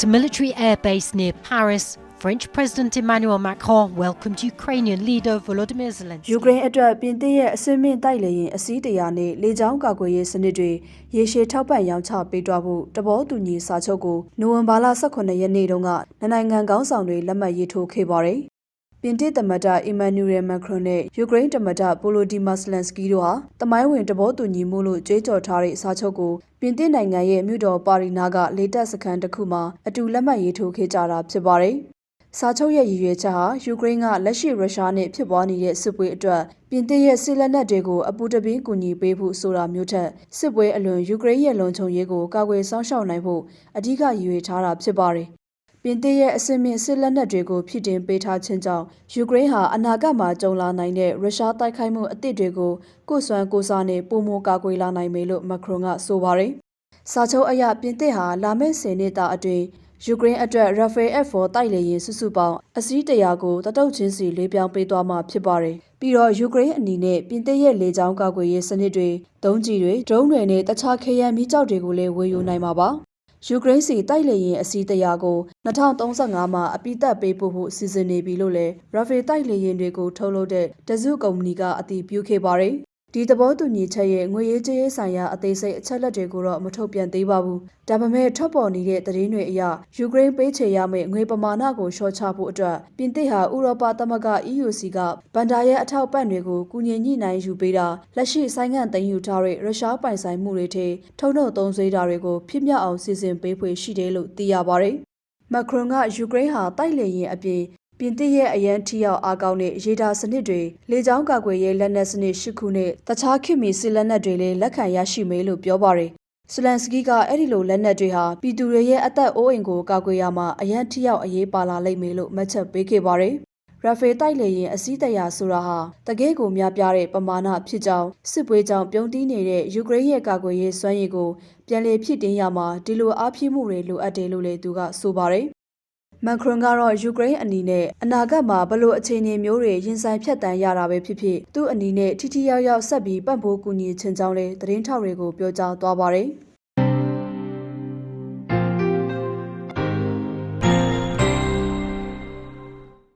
At a military air base near Paris, French President Emmanuel Macron welcomed Ukrainian leader Volodymyr Zelensky. ယူကရိန်းအတွက်ပြင်သစ်ရဲ့အစင်းမြင့်တိုက်လေရင်အစည်းတရာနဲ့လေကြောင်းကာကွယ်ရေးစနစ်တွေရေရှည်ထောက်ပံ့ရောင်းချပေးသွားဖို့တဘောတူညီစာချုပ်ကိုနိုဝင်ဘာလ18ရက်နေ့တုန်းကနှစ်နိုင်ငံခေါင်းဆောင်တွေလက်မှတ်ရေးထိုးခဲ့ပါတယ်။ ပြင်သစ်သမ္မတအီမန်နျူရယ်မက်ခရွန်နဲ့ယူကရိန်းသမ္မတပိုလိုဒီမာစလန်စကီတို့ဟာတမိုင်းဝင်တဘောတူညီမှုလို့ကြွေးကြော်ထားတဲ့စာချုပ်ကိုပြင်သစ်နိုင်ငံရဲ့မြို့တော်ပါရီနာကလေတပ်စခန်းတစ်ခုမှာအတူလက်မှတ်ရေးထိုးခဲ့ကြတာဖြစ်ပါတယ်။စာချုပ်ရဲ့ရည်ရွယ်ချက်ဟာယူကရိန်းကလက်ရှိရုရှားနဲ့ဖြစ်ပွားနေတဲ့စစ်ပွဲအတွက်ပြင်သစ်ရဲ့စစ်လက်နက်တွေကိုအပူတပင်းကူညီပေးဖို့ဆိုတာမျိုးထက်စစ်ပွဲအလွန်ယူကရိန်းရဲ့လုံခြုံရေးကိုကာကွယ်စောင့်ရှောက်နိုင်ဖို့အဓိကရည်ရွယ်ထားတာဖြစ်ပါတယ်။ ပြင်သစ်ရဲ့အစင်မြင့်စစ်လက်နက်တွေကိုဖြစ်တင်ပေးထားခြင်းကြောင့်ယူကရိန်းဟာအနာဂတ်မှာကြုံလာနိုင်တဲ့ရုရှားတိုက်ခိုက်မှုအသစ်တွေကိုကိုယ်စွမ်းကိုယ်စားနဲ့ပုံမကာကွယ်လာနိုင်မယ်လို့မက်ခရွန်ကဆိုပါတယ်။စာချုပ်အရပြင်သစ်ဟာလာမယ့်10နှစ်တာအတွင်းယူကရိန်းအတွက် Rafale F4 တိုက်လေယာဉ်စုစုပေါင်းအစီးတရာကိုတတုတ်ချင်းစီလေးပြောင်းပေးသွားမှာဖြစ်ပါတယ်။ပြီးတော့ယူကရိန်းအနေနဲ့ပြင်သစ်ရဲ့လေကြောင်းကာကွယ်ရေးစနစ်တွေ၊ဒုံးကျည်တွေ၊ဒရုန်းတွေနဲ့တခြားခေရန်မိကြောက်တွေကိုလည်းဝယ်ယူနိုင်မှာပါ။ ယူကရိန်းစီတိုက်လေရင်အစီးတရာကို2035မှာအပိသက်ပေးဖို့ဖို့စီစဉ်နေပြီလို့လည်း Rafale တိုက်လေရင်တွေကိုထုတ်လုပ်တဲ့တစုကုမ္ပဏီကအတည်ပြုခဲ့ပါတယ်။ ဒီသဘောတူညီချက်ရဲ့ငွေရေးကြေးရေးဆိုင်ရာအသေးစိတ်အချက်လက်တွေကိုတော့မထုတ်ပြန်သေးပါဘူး။ဒါပေမဲ့ထွက်ပေါ်နေတဲ့သတင်းတွေအရယူကရိန်းပေးချေရမယ့်ငွေပမာဏကိုလျှော့ချဖို့အတွက်ပြင်သစ်ဟာဥရောပသမဂ္ဂ EU စီကဗန်ဒါရဲ့အထောက်ပံ့တွေကိုကူညီညှိနှိုင်းယူပေးတာလက်ရှိဆိုင်းငံ့သိမ်းယူထားတဲ့ရုရှားပိုင်ဆိုင်မှုတွေထဲထုံထုတ်သုံးစွဲတာတွေကိုဖြစ်မြောက်အောင်စီစဉ်ပေးဖွယ်ရှိတယ်လို့သိရပါတယ်။မက်ခရွန်ကယူကရိန်းဟာတိုက်လေရင်အပြင် ပြင်သစ်ရဲ့အရန်ထီရောက်အားကောင်းတဲ့ရေဒါစနစ်တွေလေကြောင်းကာကွယ်ရေးလက်နက်စနစ်၈ခုနဲ့တခြားခေတ်မီစစ်လက်နက်တွေလည်းလက်ခံရရှိမယ်လို့ပြောပါတယ်။စလန်စကီကအဲ့ဒီလိုလက်နက်တွေဟာပြည်သူတွေရဲ့အသက်အိုးအိမ်ကိုကာကွယ်ရမှာအရန်ထီရောက်အရေးပါလာလိမ့်မယ်လို့မှတ်ချက်ပေးခဲ့ပါတယ်။ရာဖေတိုက်လေရင်အစည်းတရာဆိုတာဟာတကယ့်ကိုများပြားတဲ့ပမာဏဖြစ်ကြောင်းစစ်ပွဲကြောင့်ပြုံးတီးနေတဲ့ယူကရိန်းရဲ့ကာကွယ်ရေးစွမ်းရည်ကိုပြန်လည်ဖြစ်တင်ရမှာဒီလိုအားဖြည့်မှုတွေလိုအပ်တယ်လို့လည်းသူကဆိုပါတယ်။ မန်ခရွန်ကတော့ယူကရိန်းအနေနဲ့အနာဂတ်မှာဘလို့အခြေအနေမျိုးတွေရင်ဆိုင်ဖြတ်တန်းရတာပဲဖြစ်ဖြစ်သူ့အနေနဲ့ထိထိရောက်ရောက်ဆက်ပြီးပံ့ပိုးကူညီချင်ကြောင်းလည်းသတင်းထောက်တွေကိုပြောကြားသွားပါတယ်။